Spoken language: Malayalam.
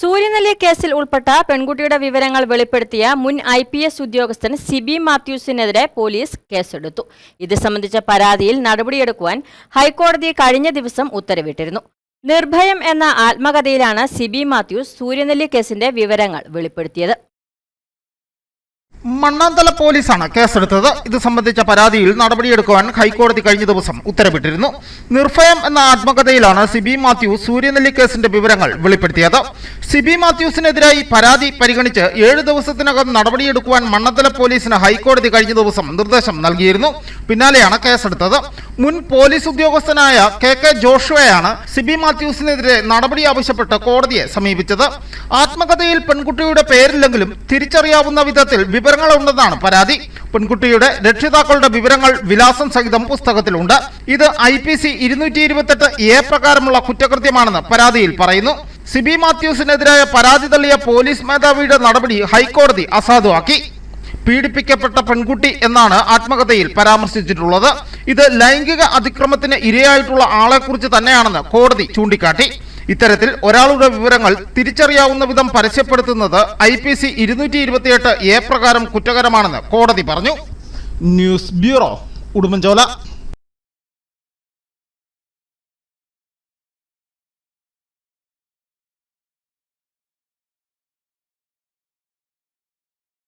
സൂര്യനെല്ലി കേസിൽ ഉൾപ്പെട്ട പെൺകുട്ടിയുടെ വിവരങ്ങൾ വെളിപ്പെടുത്തിയ മുൻ ഐ പി എസ് ഉദ്യോഗസ്ഥൻ സിബി മാത്യൂസിനെതിരെ പോലീസ് കേസെടുത്തു. ഇത് സംബന്ധിച്ച പരാതിയിൽ നടപടിയെടുക്കുവാൻ ഹൈക്കോടതി കഴിഞ്ഞ ദിവസം ഉത്തരവിട്ടിരുന്നു. നിർഭയം എന്ന ആത്മകഥയിലാണ് സിബി മാത്യൂസ് സൂര്യനെല്ലി കേസിന്റെ വിവരങ്ങൾ വെളിപ്പെടുത്തിയത്. മണ്ണാന്തല പോലീസാണ് കേസെടുത്തത്. ഇത് സംബന്ധിച്ച പരാതിയിൽ നടപടിയെടുക്കുവാൻ ഹൈക്കോടതി കഴിഞ്ഞ ദിവസം ഉത്തരവിട്ടിരുന്നു. നിർഭയം എന്ന ആത്മകഥയിലാണ് സിബി മാത്യു സൂര്യനെല്ലി കേസിന്റെ വിവരങ്ങൾ വെളിപ്പെടുത്തിയത്. സിബി മാത്യൂസിനെതിരായി പരാതി പരിഗണിച്ച് ഏഴ് ദിവസത്തിനകം നടപടിയെടുക്കുവാൻ മണ്ണത്തല പോലീസിന് ഹൈക്കോടതി കഴിഞ്ഞ ദിവസം നിർദ്ദേശം നൽകിയിരുന്നു. പിന്നാലെയാണ് കേസെടുത്തത്. മുൻ പോലീസ് ഉദ്യോഗസ്ഥനായ കെ കെ ജോഷുവയാണ് സിബി മാത്യൂസിനെതിരെ നടപടി ആവശ്യപ്പെട്ട് കോടതിയെ സമീപിച്ചത്. ആത്മകഥയിൽ പെൺകുട്ടിയുടെ പേരില്ലെങ്കിലും തിരിച്ചറിയാവുന്ന വിധത്തിൽ വിവരങ്ങളുണ്ടെന്നാണ് പരാതി. പെൺകുട്ടിയുടെ രക്ഷിതാക്കളുടെ വിവരങ്ങൾ വിലാസം സഹിതം പുസ്തകത്തിലുണ്ട്. ഇത് ഐ പി സി ഇരുന്നൂറ്റി ഇരുപത്തെട്ട് എ പ്രകാരമുള്ള കുറ്റകൃത്യമാണെന്ന് പരാതിയിൽ പറയുന്നു. സിബി മാത്യൂസിനെതിരായ പരാതി തള്ളിയ പോലീസ് മേധാവിയുടെ നടപടി ഹൈക്കോടതി അസാധുവാക്കി. പീഡിപ്പിക്കപ്പെട്ട പെൺകുട്ടി എന്നാണ് ആത്മകഥയിൽ പരാമർശിച്ചിട്ടുള്ളത്. ഇത് ലൈംഗിക അതിക്രമത്തിന് ഇരയായിട്ടുള്ള ആളെക്കുറിച്ച് തന്നെയാണെന്ന് കോടതി ചൂണ്ടിക്കാട്ടി. ഇത്തരത്തിൽ ഒരാളുടെ വിവരങ്ങൾ തിരിച്ചറിയാവുന്ന വിധം പരസ്യപ്പെടുത്തുന്നത് ഐ പി സി ഇരുന്നൂറ്റി ഇരുപത്തിയെട്ട് എ പ്രകാരം കുറ്റകരമാണെന്ന് കോടതി പറഞ്ഞു. News bureau Udumbanchola.